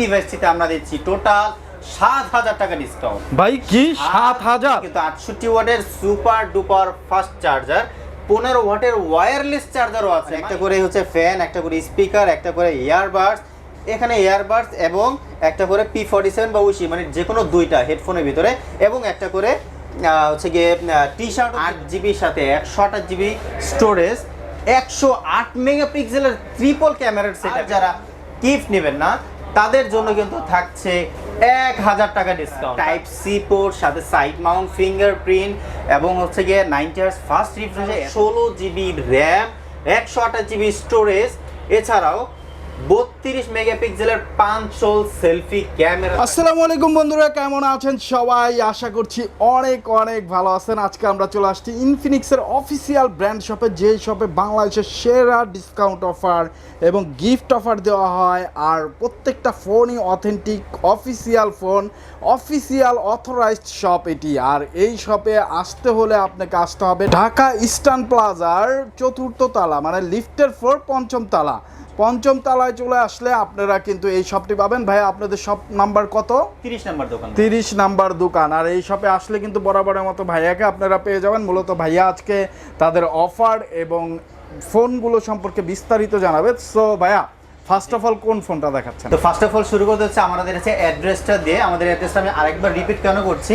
ডিভাইসটিতে আমরা দিচ্ছি টোটাল সাত হাজার টাকা ডিসকাউন্ট ভাই কি? সাত হাজার? কিন্তু আটষট্টি ওয়াটের সুপার ডুপার ফাস্ট চার্জার পনেরো ওয়াটের ওয়্যারলেস চার্জারও আছে। একটা করে হচ্ছে ফ্যান একটা করে স্পিকার একটা করে ইয়ারবাডস এখানে ইয়ারবাডস এবং একটা করে পি ফর্টি সেভেন বা উশি মানে যে কোনো দুইটা হেডফোনের ভিতরে এবং একটা করে হচ্ছে গিয়ে টি শার্ট আট জিবির সাথে একশো আঠাশ জিবি স্টোরেজ একশো আট মেগাপিক্সেলের ট্রিপল ক্যামেরার সেট যারা গিফট নেবেন না। তাদের জন্য কিন্তু থাকছে এক হাজার টাকা ডিসকাউন্ট টাইপ সি পোর্ট সাথে সাইড মাউন্ট ফিঙ্গারপ্রিন্ট এবং হচ্ছে গিয়ে নাইনটি আর্স ফার্স্ট রিফ্রেশ ষোলো জিবি র্যাম একশো আঠাশ জিবি স্টোরেজ এছাড়াও বত্রিশ মেগাপিক্সেলের পাঁচশোল সেলফি আলাইকুম বন্ধুরা, কেমন আছেন সবাই? আশা করছি অনেক অনেক ভালো আছেন। আজকে আমরা চলে আসছি ইনফিনিক্সের অফিসিয়াল ব্র্যান্ড শপে শপে বাংলাদেশের সেরা ডিসকাউন্ট অফার এবং গিফট অফার দেওয়া হয়। আর প্রত্যেকটা ফোনই authentic official phone official authorized shop এটি। আর এই শপে আসতে হলে আপনাকে আসতে হবে ঢাকা ইস্টার্ন প্লাজার চতুর্থ তালা মানে লিফটের ফ্লোর পঞ্চম তালা। পঞ্চম তলায় চলে আসলে আপনারা কিন্তু এই শপটি পাবেন। ভাই আপনাদের শপ নাম্বার কত? তিরিশ নাম্বার দোকান। তিরিশ নাম্বার দোকান। আর এই শপে আসলে কিন্তু বরাবরের মতো ভাইয়াকে আপনারা পেয়ে যাবেন। মূলত ভাইয়া আজকে তাদের অফার এবং ফোনগুলো সম্পর্কে বিস্তারিত জানাবে। সো ভাইয়া ফার্স্ট অফ অল কোন ফোনটা দেখাচ্ছেন? তো ফার্স্ট অফ অল শুরু করতে হচ্ছে আমাদের হচ্ছে অ্যাড্রেসটা দিয়ে। আমাদের অ্যাড্রেসটা আমি আরেকবার রিপিট কেন করছি?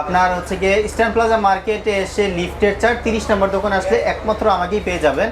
আপনার হচ্ছে গিয়ে ইস্টার্ন প্লাজা মার্কেটে এসে লিফটের চার তিরিশ নম্বর দোকান আসলে একমাত্র আমাকেই পেয়ে যাবেন।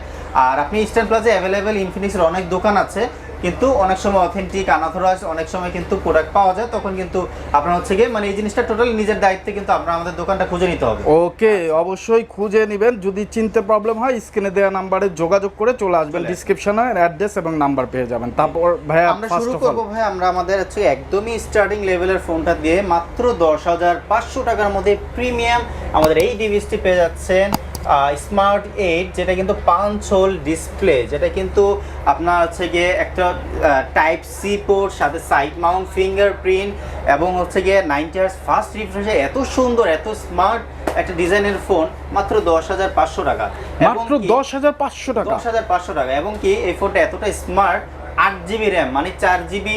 আর আপনি ইস্টার্ন প্লাজা অ্যাভেলেবেল ইনফিনিক্সের অনেক দোকান আছে। কিন্তু অনেক সময় অথেন্টিক আনাথরাইজ অনেক সময় কিন্তু প্রোডাক্ট পাওয়া যায় তখন কিন্তু আপনার হচ্ছে গিয়ে মানে এই জিনিসটা টোটালি নিজের দায়িত্বে কিন্তু আপনার আমাদের দোকানটা খুঁজে নিতে হবে। ওকে অবশ্যই খুঁজে নেবেন। যদি চিনতে প্রবলেম হয় স্ক্রিনে দেওয়া নাম্বারে যোগাযোগ করে চলে আসবেন ডিসক্রিপশনে অ্যাড্রেস এবং নাম্বার পেয়ে যাবেন। তারপর ভাইয়া আমরা শুরু করব ভাই আমরা আমাদের হচ্ছে একদমই স্টার্টিং লেভেলের ফোনটা দিয়ে মাত্র দশ হাজার পাঁচশো টাকার মধ্যে প্রিমিয়াম আমাদের এই ডিভাইসটি পেয়ে যাচ্ছেন। স্মার্ট এইট যেটা কিন্তু পাঁচ হোল ডিসপ্লে যেটা কিন্তু আপনার হচ্ছে গিয়ে একটা টাইপ সি পোর্ট সাথে সাইড মাউন্ট ফিঙ্গারপ্রিন্ট এবং হচ্ছে গিয়ে নাইনটি হার্স ফার্স্ট রিফ্রেশে এত সুন্দর এত স্মার্ট একটা ডিজাইনের ফোন মাত্র দশ হাজার পাঁচশো টাকা। মাত্র দশ হাজার পাঁচশো টাকা। দশ হাজার পাঁচশো টাকা। এবং কি এই ফোনটা এতটা স্মার্ট আট জিবি র্যাম মানে চার জিবি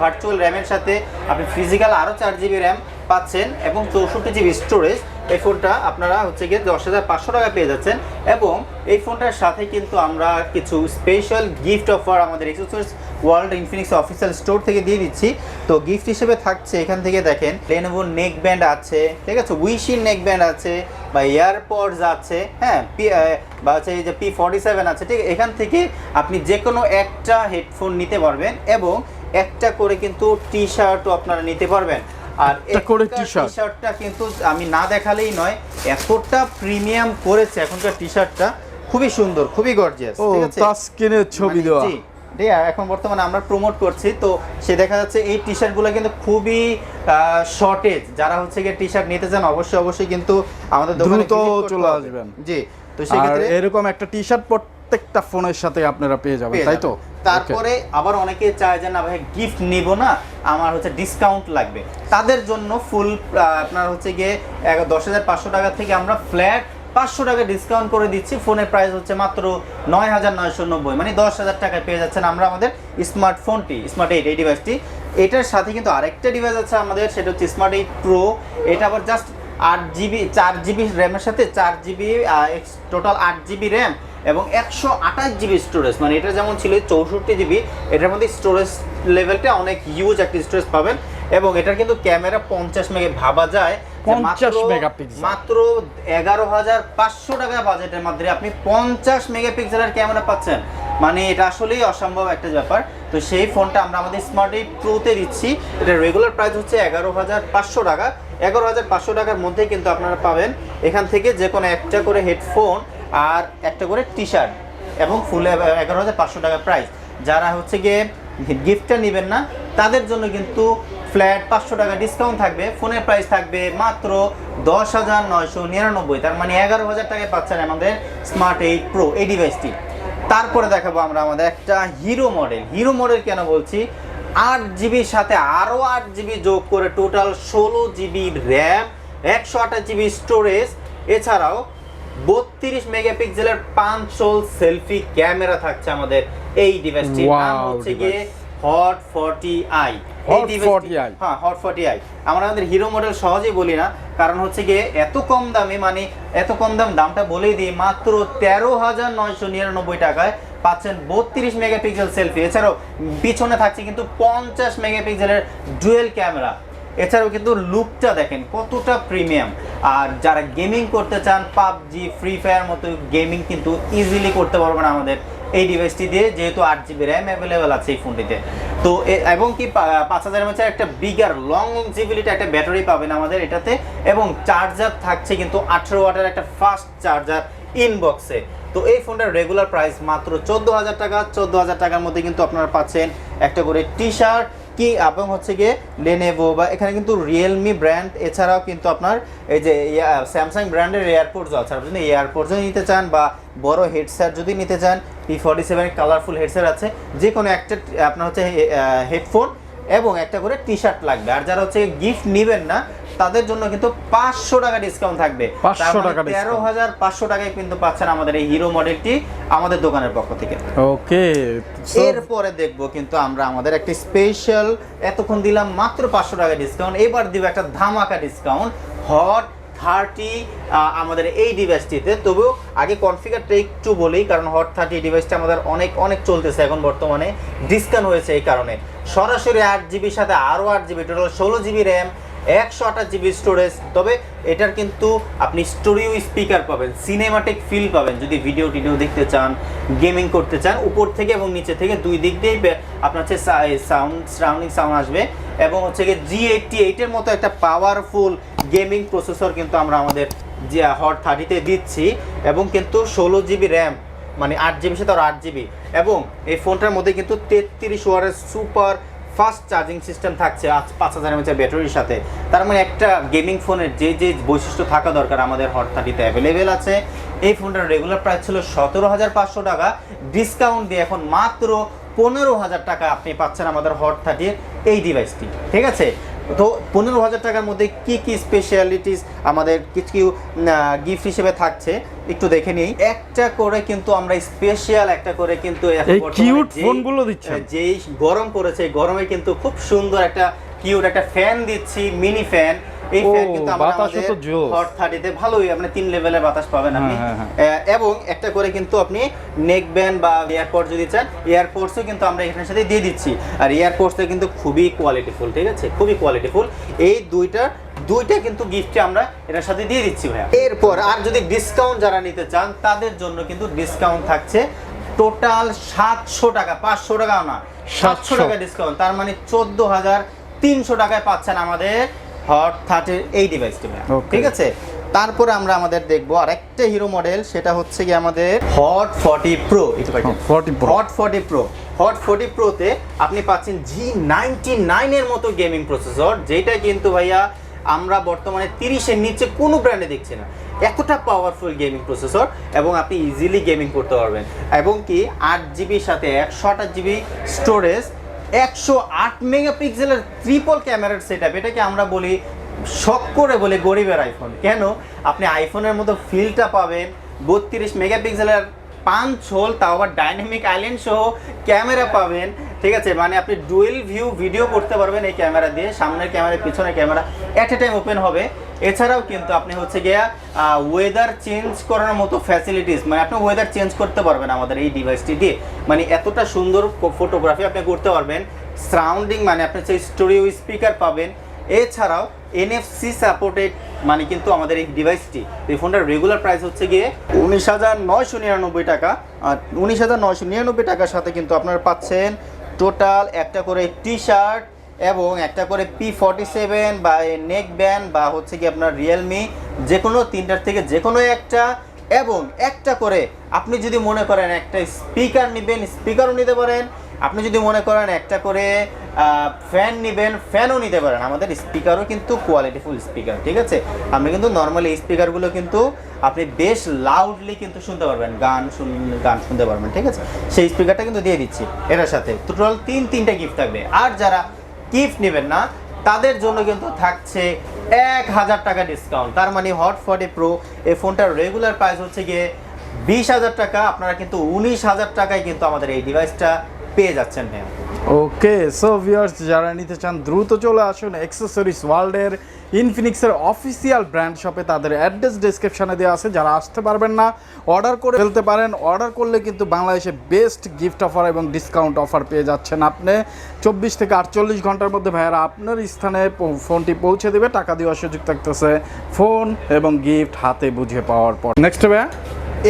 ভার্চুয়াল র্যামের সাথে আপনি ফিজিক্যাল আরও চার জিবি র্যাম পাচ্ছেন এবং চৌষট্টি জিবি স্টোরেজ এই ফোনটা আপনারা হচ্ছে গিয়ে দশ হাজার পাঁচশো টাকা পেয়ে যাচ্ছেন। এবং এই ফোনটার সাথে কিন্তু আমরা কিছু স্পেশাল গিফট অফার আমাদের accessories world Infinix official store থেকে দিয়ে দিচ্ছি। তো গিফট হিসেবে থাকছে এখান থেকে দেখেন লেনোভো নেক ব্যান্ড আছে, ঠিক আছে? উইশির নেক ব্যান্ড আছে, বা এয়ারপডস আছে হ্যাঁ? পি বা হচ্ছে এই যে পি ফর্টি সেভেন আছে, ঠিক? এখান থেকে আপনি যে কোনো একটা হেডফোন নিতে পারবেন এবং একটা করে কিন্তু টি শার্টও আপনারা নিতে পারবেন। আর একটা করে টি-শার্টটা কিন্তু আমি না দেখালেই নয় এতটা প্রিমিয়াম করেছে এখনকার টি শার্টটা খুবই সুন্দর খুবই গর্জিয়াস ও ঠিক আছে? টাচ ছবি মানে দেওয়া। এখন বর্তমানে আমরা প্রমোট করছি তো সে দেখা যাচ্ছে এই টি শার্টগুলো কিন্তু খুবই শর্টেজ যারা হচ্ছে গিয়ে টি শার্ট নিতে চান অবশ্যই অবশ্যই কিন্তু আমাদের দোকানে দ্রুত চলে আসবেন। জি তো সেক্ষেত্রে এরকম একটা টি শার্ট প্রত্যেকটা ফোনের সাথে আপনারা পেয়ে যাবেন তাই তো। তারপরে আবার অনেকে চায় যে না ভাই গিফট নিব না আমার হচ্ছে ডিসকাউন্ট লাগবে। তাদের জন্য ফুল আপনার হচ্ছে গিয়ে দশ হাজার পাঁচশো টাকা থেকে আমরা ফ্ল্যাট পাঁচশো টাকা ডিসকাউন্ট করে দিচ্ছি। ফোনের প্রাইস হচ্ছে মাত্র নয় হাজার নয়শো নব্বই। মানে দশ হাজার টাকায় পেয়ে যাচ্ছেন আমরা আমাদের স্মার্টফোনটি স্মার্ট এইট এই ডিভাইসটি এটার সাথে কিন্তু আরেকটা ডিভাইস আছে আমাদের সেটা হচ্ছে স্মার্ট এইট প্রো এটা আবার জাস্ট আট জিবি চার জিবি র্যামের সাথে চার জিবি টোটাল আট জিবি র্যাম এবং একশো আঠাশ জিবি স্টোরেজ মানে এটা যেমন ছিল চৌষট্টি জিবি এটার মধ্যে স্টোরেজ লেভেলটা অনেক হিউজ একটা স্টোরেজ পাবেন। এবং এটার কিন্তু ক্যামেরা পঞ্চাশ মেগে ভাবা যায় যে 50 মাত্র- মেগাপিক্সেল। মাত্র এগারো হাজার পাঁচশো টাকা বাজেটের মধ্যে আপনি পঞ্চাশ মেগাপিক্সেলের ক্যামেরা পাচ্ছেন। মানে এটা আসলেই অসম্ভব একটা ব্যাপার। তো সেই ফোনটা আমরা আমাদের স্মার্ট এইট প্রোতে দিচ্ছি। এটা রেগুলার প্রাইস হচ্ছে এগারো হাজার পাঁচশো টাকা। এগারো হাজার পাঁচশো টাকার মধ্যে কিন্তু আপনারা পাবেন। এখান থেকে যে কোনো একটা করে হেডফোন আর একটা করে টি শার্ট এবং ফুলে এগারো হাজার পাঁচশো টাকা প্রাইস যারা হচ্ছে গিয়ে গিফটটা নেবেন না, তাদের জন্য কিন্তু ফ্ল্যাট পাঁচশো টাকা ডিসকাউন্ট থাকবে। ফোনের প্রাইস থাকবে মাত্র দশ হাজার নয়শো নিরানব্বই। তার মানে এগারো হাজার টাকায় পাচ্ছেন আমাদের স্মার্ট এইট প্রো এই ডিভাইসটি তারপরে দেখাবো আমরা আমাদের একটা হিরো মডেল হিরো মডেল কেন বলছি? আট জিবির সাথে আরও আট জিবি যোগ করে টোটাল ষোলো জিবি র্যাম একশো আঠাশ জিবি স্টোরেজ এছাড়াও বত্রিশ মেগাপিক্সেলের পাঁচশোল সেলফি ক্যামেরা থাকছে আমাদের এই ডিভাইসটির নাম হচ্ছে গিয়ে হট ফর্টি আই 40i হ্যাঁ হট ফর্টি আই আমরা আমাদের হিরো মডেল সহজেই বলি না কারণ হচ্ছে গিয়ে এত কম দামে মানে এত কম দাম দামটা বলেই দিই মাত্র তেরো হাজার নয়শো নিরানব্বই টাকায় পাচ্ছেন বত্রিশ মেগাপিক্সেল সেলফি। এছাড়াও পিছনে থাকছে কিন্তু পঞ্চাশ মেগাপিক্সেলের ডুয়েল ক্যামেরা। এছাড়াও কিন্তু লুকটা দেখেন কতটা প্রিমিয়াম। আর যারা গেমিং করতে চান, পাবজি, ফ্রি ফায়ার মতো গেমিং কিন্তু ইজিলি করতে পারবেন আমাদের এই ডিভাইসটি দিয়ে, যেহেতু আট জিবি র্যাম অ্যাভেলেবেল আছে এই ফোনটিতে। তো এবং কি পাঁচ হাজার এমএচের একটা বিগার লং জিবিলিটি একটা ব্যাটারি পাবেন আমাদের এটাতে, এবং চার্জার থাকছে কিন্তু আঠেরো ওয়াটের একটা ফাস্ট চার্জার ইনবক্সে তো এই ফোনটার রেগুলার প্রাইস মাত্র চোদ্দ হাজার টাকা, চোদ্দ হাজার টাকার মধ্যে কিন্তু আপনারা পাচ্ছেন একটা করে টি শার্ট কি এবং হচ্ছে গিয়ে লেনেভো বা এখানে কিন্তু রিয়েলমি ব্র্যান্ড এছাড়াও কিন্তু আপনার এই যে স্যামসাং ব্র্যান্ডের এয়ারপোর্টসও আছে। আপনি যদি এয়ারপোর্টসও নিতে চান বা বড় হেডসেট যদি নিতে চান P forty seven colourful headset আছে যে কোনো একটা, আপনার হচ্ছে হেডফোন এবং একটা করে টি শার্ট লাগবে। আর যারা হচ্ছে গিফট নেবেন না তাদের জন্য কিন্তু পাঁচশো টাকা ডিসকাউন্ট থাকবে। 500 টাকা তেরো হাজার পাঁচশো টাকায় কিন্তু পাচ্ছেন আমাদের এই হিরো মডেলটি আমাদের দোকানের পক্ষ থেকে। ওকে এরপরে দেখব কিন্তু আমরা আমাদের একটি স্পেশাল এতক্ষণ দিলাম মাত্র পাঁচশো টাকা ডিসকাউন্ট এবার দিব একটা ধামাকা ডিসকাউন্ট হট থার্টি আমাদের এই ডিভাইসটিতে তবুও আগে কনফিগারটা একটু বলি কারণ হট থার্টি ডিভাইসটা আমাদের অনেক অনেক চলতেছে এখন বর্তমানে। ডিসকাউন্ট হয়েছে এই কারণে। সরাসরি আট জিবির সাথে আরও আট জিবি টোটাল ষোলো জিবি র্যাম একশো আঠাশ জিবি স্টোরেজ তবে এটার কিন্তু আপনি স্টোরিও স্পিকার পাবেন সিনেমাটিক ফিল পাবেন, যদি ভিডিও টিডিও দেখতে চান গেমিং করতে চান, উপর থেকে এবং নিচে থেকে দুই দিক দিয়েই আপনার হচ্ছে সাউন্ড সারাউন্ডিং সাউন্ড আসবে, এবং হচ্ছে গিয়ে জি এইটটি এইটের মতো একটা পাওয়ারফুল গেমিং প্রসেসর কিন্তু আমরা আমাদের, যে হট থার্টিতে দিচ্ছি, এবং কিন্তু ষোলো জিবি র্যাম মানে আট জিবির সাথে আর আট জিবি, এবং এই ফোনটার মধ্যে কিন্তু তেত্রিশ ওয়ারের সুপার ফাস্ট চার্জিং সিস্টেম থাকছে আজ পাঁচ হাজার এমএচের ব্যাটারির সাথে। তার মানে একটা গেমিং ফোনের যে যে বৈশিষ্ট্য থাকা দরকার আমাদের হট থার্টিতে অ্যাভেলেবেল আছে। এই ফোনটার রেগুলার প্রাইস ছিল সতেরো হাজার পাঁচশো টাকা। ডিসকাউন্ট দিয়ে এখন মাত্র পনেরো হাজার টাকা আপনি পাচ্ছেন আমাদের হট থার্টির এই ডিভাইসটি ঠিক আছে? তো পনেরো হাজার টাকার মধ্যে কি কি স্পেশালিটিস আমাদের কিছু কিছু গিফট হিসেবে থাকছে একটু দেখে নিই। একটা করে কিন্তু আমরা স্পেশাল একটা করে কিন্তু এই কিউট ফোনগুলো দিচ্ছে যেই গরম পড়েছে গরমে কিন্তু খুব সুন্দর একটা কিউট একটা ফ্যান দিচ্ছি মিনি ফ্যান এই ফ্যান কিন্তু আমাদের হট থার্টিতে ভালোই আপনি তিন লেভেলের বাতাস পাবেন আপনি। হ্যাঁ, হ্যাঁ, আহ, এবং একটা করে কিন্তু আপনি নেক ব্যান্ড বা এয়ারপোর্ট যদি চান এয়ারপোর্টসও কিন্তু আমরা এখানের সাথে দিয়ে দিচ্ছি। আর এয়ারপোর্টসটা কিন্তু খুবই কোয়ালিটিফুল ঠিক আছে? খুবই কোয়ালিটিফুল এই দুইটা দুইটা কিন্তু গিফটে আমরা এটার সাথে দিয়ে দিচ্ছি ভাইয়া। এরপর আর যদি ডিসকাউন্ট যারা নিতে চান তাদের জন্য কিন্তু ডিসকাউন্ট থাকছে টোটাল সাতশো টাকা পাঁচশো টাকাও না সাতশো টাকা ডিসকাউন্ট তার মানে চোদ্দ হাজার তিনশো টাকায় পাচ্ছেন আমাদের হট থার্টির এই ডিভাইসটি ঠিক আছে? তারপরে আমরা আমাদের দেখব আরেকটা হিরো মডেল সেটা হচ্ছে কি আমাদের Hot forty pro 40 Pro। Hot forty pro Hot forty প্রোতে আপনি পাচ্ছেন জি নাইনটি নাইনের মতো গেমিং প্রসেসর যেটা কিন্তু ভাইয়া আমরা বর্তমানে তিরিশের নিচে কোনো ব্র্যান্ডে দেখছি না। এতটা পাওয়ারফুল গেমিং প্রসেসর এবং আপনি ইজিলি গেমিং করতে পারবেন। এবং কি আট জিবির সাথে একশো আঠাশ জিবি স্টোরেজ একশো আট মেগাপিক্সেলের ট্রিপল ক্যামেরার সেট এটাকে আমরা বলি শখ করে বলি গরিবের আইফোন কেন? আপনি আইফোনের মতো ফিলটা পাবেন, বত্রিশ মেগাপিক্সেলের পাঁচ হোল তাও আবার ডাইনামিক আইল্যান্ড সহ ক্যামেরা পাবেন। ঠিক আছে? মানে আপনি ডুয়েল ভিউ ভিডিও করতে পারবেন এই ক্যামেরা দিয়ে, সামনের ক্যামেরা পিছনের camera at a time open হবে। এছাড়াও কিন্তু আপনি হচ্ছে গিয়া ওয়েদার চেঞ্জ করার মতো ফ্যাসিলিটিস মানে আপনি ওয়েদার চেঞ্জ করতে পারবেন আমাদের এই ডিভাইসটি দিয়ে। মানে এতটা সুন্দর ফটোগ্রাফি আপনি করতে পারবেন। সারাউন্ডিং মানে আপনি সেই স্টোরিও স্পিকার পাবেন। এছাড়াও এনএফসি সাপোর্টেড মানে কিন্তু আমাদের এই ডিভাইসটি এই ফোনটার রেগুলার প্রাইস হচ্ছে গিয়ে উনিশ হাজার নয়শো নিরানব্বই টাকা। আর উনিশ হাজার নয়শো নিরানব্বই টাকার সাথে কিন্তু আপনারা পাচ্ছেন টোটাল একটা করে টি শার্ট এবং একটা করে পি ফর্টি সেভেন বা নেক ব্যান্ড বা হচ্ছে কি আপনার রিয়েলমি যে কোনো তিনটার থেকে যে কোনো একটা এবং একটা করে আপনি যদি মনে করেন একটা স্পিকার নেবেন স্পিকারও নিতে পারেন। আপনি যদি মনে করেন একটা করে ফ্যান নেবেন ফ্যানও নিতে পারেন। আমাদের স্পিকারও কিন্তু কোয়ালিটিফুল স্পিকার ঠিক আছে? আপনি কিন্তু নর্মালি স্পিকারগুলো কিন্তু আপনি বেশ লাউডলি কিন্তু শুনতে পারবেন, গান শুন, গান শুনতে পারবেন, ঠিক আছে? সেই স্পিকারটা কিন্তু দিয়ে দিচ্ছি। এটার সাথে টোটাল তিন, তিনটা গিফট থাকবে। আর যারা গিফট নেবেন না। তাদের জন্য কিন্তু থাকছে এক হাজার টাকা ডিসকাউন্ট তার মানে হট ফর্টি প্রো এই ফোনটার রেগুলার প্রাইস হচ্ছে গিয়ে বিশ হাজার টাকা। আপনারা কিন্তু উনিশ হাজার টাকায় কিন্তু আমাদের এই ডিভাইসটা পেয়ে যাচ্ছেন ভাইয়া ওকে সো ভিউয়ার্স যারা নিতে চান, দ্রুত চলে আসুন অ্যাক্সেসরিজ ওয়ার্ল্ডের ইনফিনিক্সের অফিসিয়াল ব্র্যান্ড শপে তাদের অ্যাড্রেস ডেসক্রিপশনে দেওয়া আছে, যারা আসতে পারবেন না অর্ডার করে ফেলতে পারেন। অর্ডার করলে কিন্তু বাংলাদেশে বেস্ট গিফট অফার এবং ডিসকাউন্ট অফার পেয়ে যাচ্ছেন আপনি। চব্বিশ থেকে আটচল্লিশ ঘণ্টার মধ্যে ভাইয়ারা আপনার স্থানে ফোনটি পৌঁছে দেবে, টাকা দেওয়ার সুযোগ থাকতেছে ফোন এবং গিফট হাতে বুঝে পাওয়ার পর। নেক্সট ভাইয়া।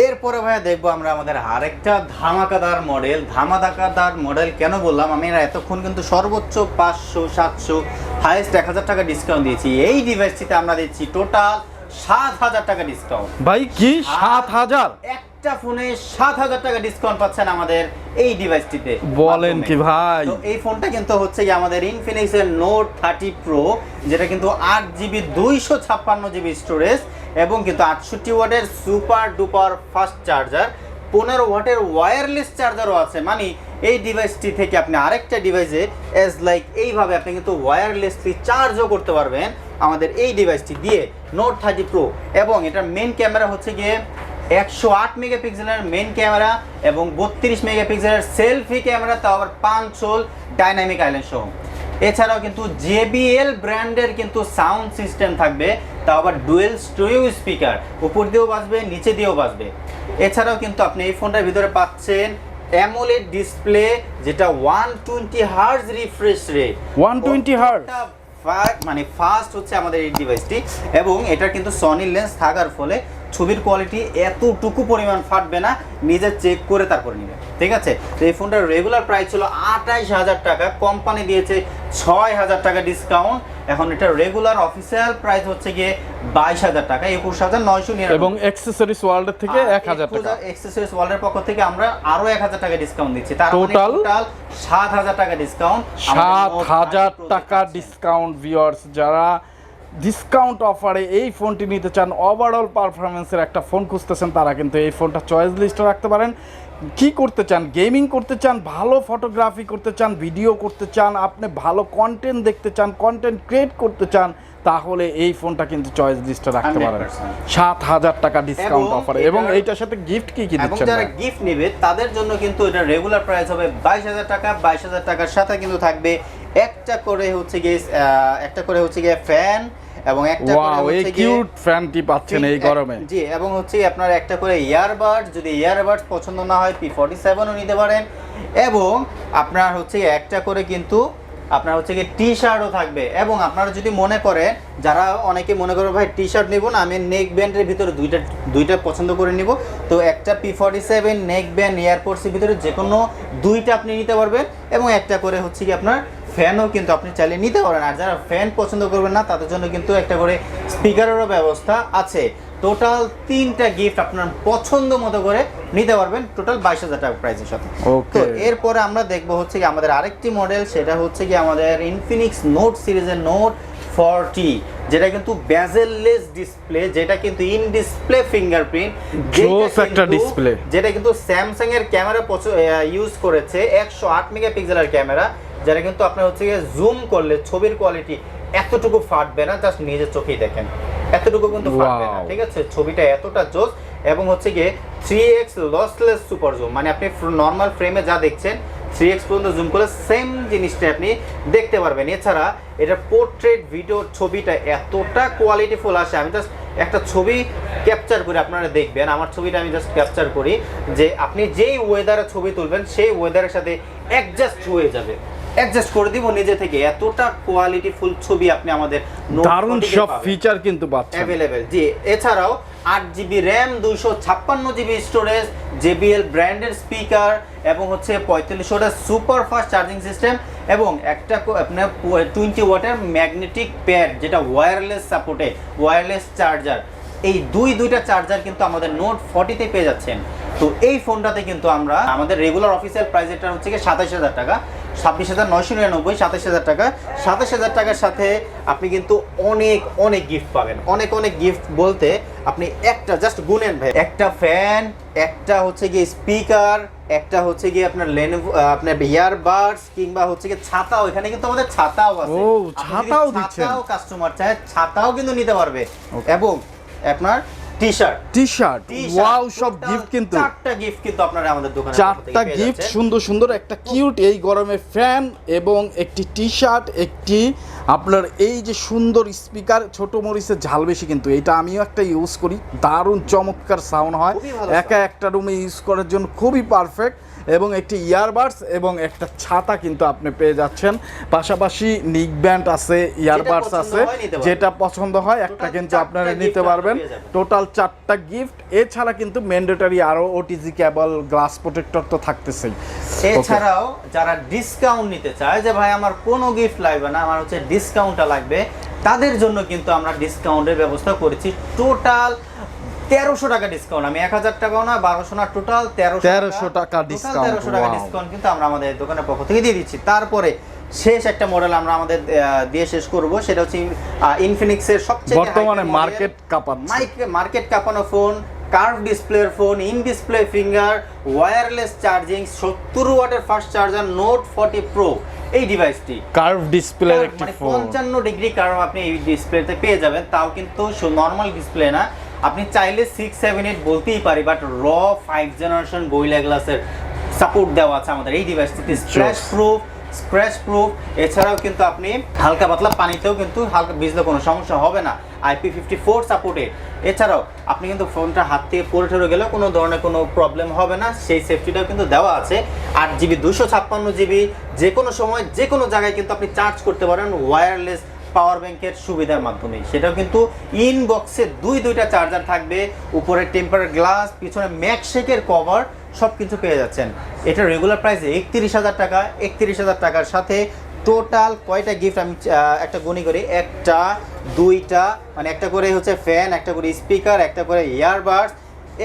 এরপরে ভাইয়া দেখব আমরা আমাদের আরেকটা ধামাকাদার মডেল ধামাকাদার মডেল কেন বললাম? আমি এর এতক্ষণ কিন্তু সর্বোচ্চ পাঁচশো সাতশো হাইয়েস্ট এক হাজার টাকা ডিসকাউন্ট দিয়েছি। এই ডিভাইসটিতে আমরা দিচ্ছি টোটাল সাত হাজার টাকা ডিসকাউন্ট ভাই কি? সাত হাজার? একটা ফোনে সাত হাজার টাকা ডিসকাউন্ট পাচ্ছেন আমাদের এই ডিভাইসটিতে বলেন কি ভাই? তো এই ফোনটা কিন্তু হচ্ছে আমাদের ইনফিনিক্সের নোট থার্টি প্রো যেটা কিন্তু আট জিবি দুইশো ছাপ্পান্ন জিবি স্টোরেজ এবং কিন্তু আটষট্টি ওয়াটের সুপার ডুপার ফাস্ট চার্জার, পনেরো ওয়াটের ওয়্যারলেস চার্জারও আছে। মানে এই ডিভাইসটি থেকে আপনি আরেকটা ডিভাইসে এজ লাইক এইভাবে আপনি কিন্তু ওয়্যারলেসলি চার্জও করতে পারবেন আমাদের এই ডিভাইসটি দিয়ে নোট থার্টি প্রো এবং এটার মেন ক্যামেরা হচ্ছে গিয়ে একশো আট মেগাপিক্সেলের মেন ক্যামেরা এবং বত্রিশ মেগাপিক্সেলের সেলফি ক্যামেরা তাও আবার পাঁচশোল ডাইনামিক আইল্যান্ড সহ। এছাড়াও কিন্তু জেবিএল ব্র্যান্ডের কিন্তু সাউন্ড সিস্টেম থাকবে তাও আবার ডুয়েল স্টোরিও স্পিকার। উপর দিয়েও বাজবে নিচে দিয়েও বাজবে। এছাড়াও কিন্তু আপনি এই ফোনটার ভিতরে পাচ্ছেন অ্যামোলেড ডিসপ্লে যেটা one twenty hertz refresh rate. 120 hertz? ফা- মানে ফাস্ট হচ্ছে আমাদের এই ডিভাইসটি এবং এটার কিন্তু সনি লেন্স থাকার ফলে ছবির কোয়ালিটি এতটুকু পরিমাণ ফাটবে না নিজে চেক করে তারপরে নেবে। ঠিক আছে? তো এই ফোনটার রেগুলার প্রাইস ছিল আঠাইশ হাজার টাকা কোম্পানি দিয়েছে ছয় হাজার টাকা ডিসকাউন্ট এখন এটা রেগুলার অফিসিয়াল প্রাইস হচ্ছে গিয়ে বাইশ হাজার টাকা একুশ হাজার নয়শো এবং অ্যাক্সেসরিজ ওয়ার্ল্ডের থেকে এক হাজার টাকা। এক্সেসরিজ ওয়ার্ল্ডের পক্ষ থেকে আমরা আরও এক হাজার টাকা ডিসকাউন্ট দিচ্ছি। তার টোটাল সাত হাজার টাকা ডিসকাউন্ট সাত হাজার টাকা ডিসকাউন্ট ভিউয়ার্স যারা ডিসকাউন্ট অফারে এই ফোনটি নিতে চান। ওভারঅল পারফরমেন্সের একটা ফোন খুঁজতেছেন তারা কিন্তু এই ফোনটা চয়েস লিস্টে রাখতে পারেন। কি করতে চান? গেমিং করতে চান ভালো ফটোগ্রাফি করতে চান ভিডিও করতে চান আপনি ভালো কন্টেন্ট দেখতে চান কন্টেন্ট ক্রিয়েট করতে চান তাহলে এই ফোনটা কিন্তু চয়েস লিস্টে রাখতে পারেন। সাত হাজার টাকা ডিসকাউন্ট অফারে এবং এইটার সাথে গিফট কি কি দিচ্ছেন যারা গিফট নেবে তাদের জন্য কিন্তু এটা রেগুলার প্রাইস হবে বাইশ হাজার টাকা। বাইশ হাজার টাকার সাথে কিন্তু থাকবে একটা করে হচ্ছে গিয়ে একটা করে হচ্ছে গিয়ে ফ্যান এবং একটা করে হচ্ছে কিউট ফ্যানটি পাচ্ছেন এই গরমে। জি এবং হচ্ছে আপনার একটা করে ইয়ারবাডস যদি ইয়ারবাডস পছন্দ না হয় পি ফর্টি সেভেনও নিতে পারেন। এবং আপনার হচ্ছে একটা করে কিন্তু আপনার হচ্ছে কি টি শার্টও থাকবে। এবং আপনারা যদি মনে করেন যারা অনেকে মনে করে ভাই টি শার্ট নিব না আমি নেক ব্যান্ডের ভিতরে দুইটা দুইটা পছন্দ করে নিব। তো একটা P forty seven neck band এয়ারপোর্টসের ভিতরে যে কোনো দুইটা আপনি নিতে পারবেন। এবং একটা করে হচ্ছে কি আপনার ফ্যানও কিন্তু আপনি চাইলে নিতে পারেন। আর যারা ফ্যান পছন্দ করবেন না তাদের জন্য কিন্তু একটা করে স্পিকারেরও ব্যবস্থা আছে। টোটাল তিনটা গিফট আপনার পছন্দ মতো করে নিতে পারবেন। টোটাল বাইশ হাজার টাকা প্রাইসের সাথে। তো এরপরে আমরা দেখব হচ্ছে কি আমাদের আরেকটি মডেল সেটা হচ্ছে কি আমাদের ইনফিনিক্স নোট সিরিজের নোট ফর্টি যেটা কিন্তু ব্যাজেললেস ডিসপ্লে যেটা কিন্তু ইন ডিসপ্লে ফিঙ্গারপ্রিন্ট একটা display। যেটা কিন্তু স্যামসাং এর ক্যামেরা ইউজ করেছে একশো আট মেগাপিক্সেলের ক্যামেরা যেটা কিন্তু আপনার হচ্ছে গিয়ে জুম করলে ছবির কোয়ালিটি এতটুকু ফাটবে না জাস্ট নিজের চোখেই দেখেন। এতটুকু কিন্তু ফাটবে না ঠিক আছে? ছবিটা এতটা জোস এবং হচ্ছে গিয়ে three X lossless super zoom মানে আপনি নর্মাল ফ্রেমে যা দেখছেন থ্রি এক্স পর্যন্ত জুম করলে সেম জিনিসটা আপনি দেখতে পারবেন। এছাড়া এটা পোর্ট্রেট ভিডিও ছবিটা এতটা কোয়ালিটিফুল আসে আমি জাস্ট একটা ছবি ক্যাপচার করে আপনারা দেখবেন। আমার ছবিটা আমি জাস্ট ক্যাপচার করি যে আপনি যেই ওয়েদারে ছবি তুলবেন সেই ওয়েদারের সাথে অ্যাডজাস্ট হয়ে যাবে। অ্যাডজাস্ট করে দিব নিজে থেকে। এতটা কোয়ালিটি ফুল ছবি আপনি আমাদের দারুণ সব ফিচার কিন্তু পাচ্ছেন। অ্যাভেলেবেল জি এছাড়াও আট জিবি র্যাম দুইশো ছাপ্পান্ন জিবি স্টোরেজ জেবিএল ব্র্যান্ডের স্পিকার এবং হচ্ছে পঁয়তাল্লিশশো সুপার ফাস্ট চার্জিং সিস্টেম এবং একটা আপনার টোয়েন্টি ওয়াটের ম্যাগনেটিক প্যাড যেটা ওয়্যারলেস সাপোর্টে ওয়্যারলেস চার্জার এই দুই দুইটা চার্জার কিন্তু আমাদের নোট ফর্টিতে পেয়ে যাচ্ছেন। তো এই ফোনটাতে কিন্তু আমরা আমাদের রেগুলার অফিসিয়াল প্রাইস এটা হচ্ছে কি সাতাশ হাজার টাকা ছাব্বিশ হাজার নয়শো নিরানব্বই সাতাশ হাজার টাকা। সাতাশ হাজার টাকার সাথে আপনি কিন্তু অনেক অনেক গিফট পাবেন। অনেক অনেক গিফট বলতে আপনি একটা জাস্ট গুনেন ভাই। একটা ফ্যান একটা হচ্ছে গিয়ে স্পিকার একটা হচ্ছে গিয়ে আপনার লেনোভো আপনার ইয়ারবাডস কিংবা হচ্ছে গিয়ে ছাতাও। এখানে কিন্তু আমাদের ছাতাও আছে। ও, ছাতাও। ছাতাও কাস্টমার চায় ছাতাও কিন্তু নিতে পারবে। এবং আপনার T shirt T shirt wow সব গিফট কিন্তু। চারটা গিফট কিন্তু আপনারা আমাদের দোকানে চারটা গিফট সুন্দর সুন্দর একটা কিউট এই গরমে ফ্যান এবং একটি একটি আপনার এই যে সুন্দর স্পিকার ছোট মরিচের ঝাল বেশি কিন্তু। এটা আমিও একটা ইউজ করি। দারুণ চমৎকার সাউন্ড হয়। একা একটা রুমে ইউজ করার জন্য খুবই পারফেক্ট এবং একটি ইয়ারবাডস এবং একটা ছাতা কিন্তু আপনি পেয়ে যাচ্ছেন। পাশাপাশি নিক ব্যান্ড আছে ইয়ারবাডস আছে। যেটা পছন্দ হয় একটা কিন্তু আপনারা নিতে পারবেন। টোটাল চারটা গিফট এছাড়া কিন্তু ম্যান্ডেটরি আরও ওটিজি কেবল গ্লাস প্রোটেক্টর তো থাকতেছেই। এছাড়াও যারা ডিসকাউন্ট নিতে চায় যে ভাই আমার কোনো গিফট লাগবে না আমার হচ্ছে ডিসকাউন্টটা লাগবে তাদের জন্য কিন্তু আমরা ডিসকাউন্টের ব্যবস্থা করেছি। টোটাল তেরোশো টাকা ডিসকাউন্ট আমি এক হাজার টাকাও না বারোশো না টোটাল তেরোশো 1300 টাকা discount, তেরোশো টাকা ডিসকাউন্ট কিন্তু আমরা আমাদের দোকানের পক্ষ থেকে দিয়ে দিচ্ছি। তারপরে শেষ একটা মডেল আমরা আমাদের দিয়ে শেষ করব। সেটা হচ্ছে ইনফিনিক্সের সবচেয়ে বর্তমানে মার্কেট কাঁপাচ্ছে। মার্কেট কাঁপানো ফোন কার্ভ ডিসপ্লের phone in display finger wireless charging সত্তর ওয়াটের fast charger note forty pro এই ডিভাইসটি কার্ভ ডিসপ্লের একটি ফোন পঞ্চান্ন ডিগ্রি কার্ভ আপনি এই ডিসপ্লেতে পেয়ে যাবেন। তাও কিন্তু নর্মাল ডিসপ্লে না। আপনি চাইলে সিক্স সেভেন এইট বলতেই পারি বাট র ফাইভ জেনারেশন বইলা গ্লাসের সাপোর্ট দেওয়া আছে আমাদের এই ডিভাইসটিতে স্ক্র্যাচ প্রুফ স্ক্র্যাচ প্রুফ এছাড়াও কিন্তু আপনি হালকা পাতলা পানিতেও কিন্তু হালকা ভিজলে কোনো সমস্যা হবে না। আইপি ফিফটি ফোর সাপোর্টে এছাড়াও আপনি কিন্তু ফোনটা হাত থেকে পড়ে ঠরে গেলেও কোনো ধরনের কোনো প্রবলেম হবে না। সেই সেফটিটাও কিন্তু দেওয়া আছে। আট জিবি দুশো ছাপ্পান্ন জিবি যে কোনো সময় যে কোনো জায়গায় কিন্তু আপনি চার্জ করতে পারেন ওয়্যারলেস পাওয়ার ব্যাংকের সুবিধার মাধ্যমে। সেটাও কিন্তু ইনবক্সে দুই দুইটা চার্জার থাকবে, উপরে টেম্পার গ্লাস পিছনে ম্যাকশেকের কভার সব কিছু পেয়ে যাচ্ছেন। এটা রেগুলার প্রাইস একত্রিশ হাজার টাকা, একত্রিশ হাজার টাকার সাথে টোটাল কয়টা গিফট আমি একটা গুণি করি? একটা, দুইটা মানে একটা করে হচ্ছে ফ্যান একটা করে স্পিকার একটা করে ইয়ারবাডস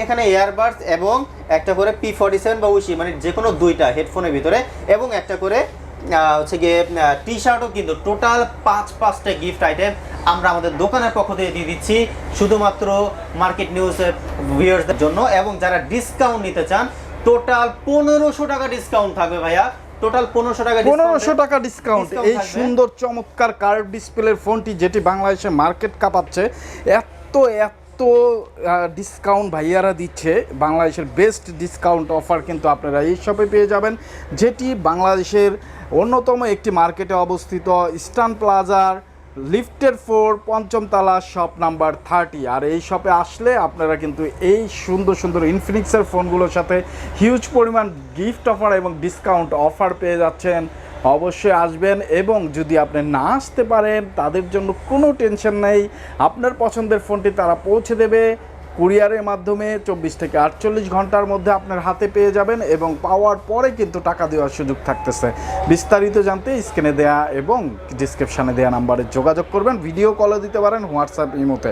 এখানে ইয়ারবাডস এবং একটা করে পি ফর্টি সেভেন বা উশি মানে যে কোনো দুইটা হেডফোনের ভিতরে এবং একটা করে হচ্ছে গিয়ে টি শার্টও কিন্তু টোটাল পাঁচ পাঁচটা গিফট আইটেম আমরা আমাদের দোকানের পক্ষ থেকে দিয়ে দিচ্ছি শুধুমাত্র মার্কেট নিউজ ভিউয়ার্সদের জন্য। এবং যারা ডিসকাউন্ট নিতে চান টোটাল পনেরোশো টাকা ডিসকাউন্ট থাকবে ভাইয়া। টোটাল পনেরোশো টাকা পনেরোশো টাকা ডিসকাউন্ট এই সুন্দর চমৎকার কার্ভ ডিসপ্লের ফোনটি যেটি বাংলাদেশে মার্কেট কাঁপাচ্ছে এত এত ডিসকাউন্ট ভাইয়ারা দিচ্ছে। বাংলাদেশের বেস্ট ডিসকাউন্ট অফার কিন্তু আপনারা এই শপে পেয়ে যাবেন যেটি বাংলাদেশের অন্যতম একটি মার্কেটে অবস্থিত ইস্টার্ন প্লাজার লিফটের ফোর পঞ্চম তালা শপ নাম্বার থার্টি। আর এই শপে আসলে আপনারা কিন্তু এই সুন্দর সুন্দর ইনফিনিক্সের ফোনগুলোর সাথে হিউজ পরিমাণ গিফট অফার এবং ডিসকাউন্ট অফার পেয়ে যাচ্ছেন। অবশ্যই আসবেন এবং যদি আপনি না আসতে পারেন, তাদের জন্য কোনো টেনশন নেই। আপনার পছন্দের ফোনটি তারা পৌঁছে দেবে। কুরিয়ারের মাধ্যমে চব্বিশ থেকে আটচল্লিশ ঘণ্টার মধ্যে আপনার হাতে পেয়ে যাবেন এবং পাওয়ার পরে কিন্তু টাকা দেওয়ার সুযোগ থাকতেছে। বিস্তারিত জানতে স্ক্রিনে দেয়া এবং ডিসক্রিপশানে দেওয়া নাম্বারে যোগাযোগ করবেন। ভিডিও কলও দিতে পারেন হোয়াটসঅ্যাপ ইমোতে।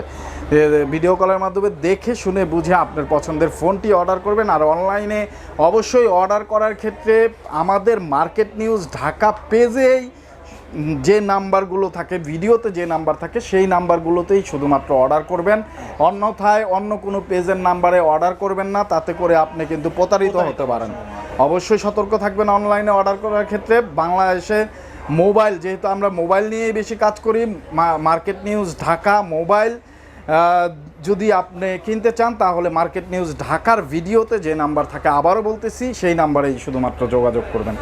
ভিডিও কলের মাধ্যমে দেখে শুনে বুঝে আপনার পছন্দের ফোনটি অর্ডার করবেন। আর অনলাইনে অবশ্যই অর্ডার করার ক্ষেত্রে আমাদের মার্কেট নিউজ ঢাকা পেজেই যে নাম্বারগুলো থাকে ভিডিওতে যে নাম্বার থাকে সেই নাম্বারগুলোতেই শুধুমাত্র অর্ডার করবেন। অন্যথায় অন্য কোনো পেজের নাম্বারে অর্ডার করবেন না তাতে করে আপনি কিন্তু প্রতারিত হতে পারেন। অবশ্যই সতর্ক থাকবেন অনলাইনে অর্ডার করার ক্ষেত্রে। বাংলাদেশে মোবাইল যেহেতু আমরা মোবাইল নিয়েই বেশি কাজ করি মার্কেট নিউজ ঢাকা মোবাইল যদি আপনি কিনতে চান তাহলে মার্কেট নিউজ ঢাকার ভিডিওতে যে নাম্বার থাকে আবারও বলতেছি সেই নাম্বারেই শুধুমাত্র যোগাযোগ করবেন।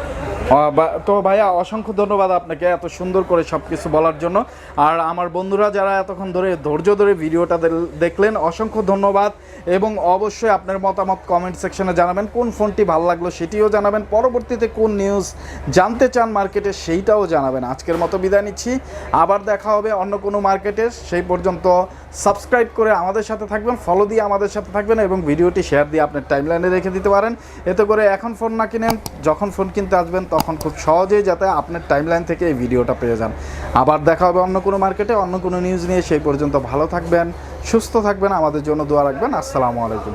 তো ভাইয়া, অসংখ্য ধন্যবাদ আপনাকে এত সুন্দর করে সব কিছু বলার জন্য। আর আমার বন্ধুরা যারা এতক্ষণ ধরে, ধৈর্য ধরে ভিডিওটা দেখলেন, অসংখ্য ধন্যবাদ। এবং অবশ্যই আপনার মতামত কমেন্ট সেকশনে জানাবেন, কোন ফোনটি ভালো লাগল সেটিও জানাবেন। পরবর্তীতে কোন নিউজ জানতে চান মার্কেটে সেইটাও জানাবেন। আজকের মতো বিদায় নিচ্ছি। আবার দেখা হবে অন্য কোনো মার্কেটে সেই পর্যন্ত সাবস্ক্রাইব করে আমাদের সাথে থাকবেন ফলো দিয়ে আমাদের সাথে থাকবেন এবং ভিডিওটি শেয়ার দিয়ে আপনার টাইমলাইনে রেখে দিতে পারেন। এতে করে এখন ফোন না কিনেন, যখন ফোন কিনতে আসবেন, তখন খুব সহজেই যাতে আপনার টাইমলাইন থেকে এই ভিডিওটা পেয়ে যান। আবার দেখা হবে অন্য কোনো মার্কেটে অন্য কোনো নিউজ নিয়ে, সেই পর্যন্ত ভালো থাকবেন, সুস্থ থাকবেন, আমাদের জন্য দোয়া রাখবেন। আসসালামু আলাইকুম।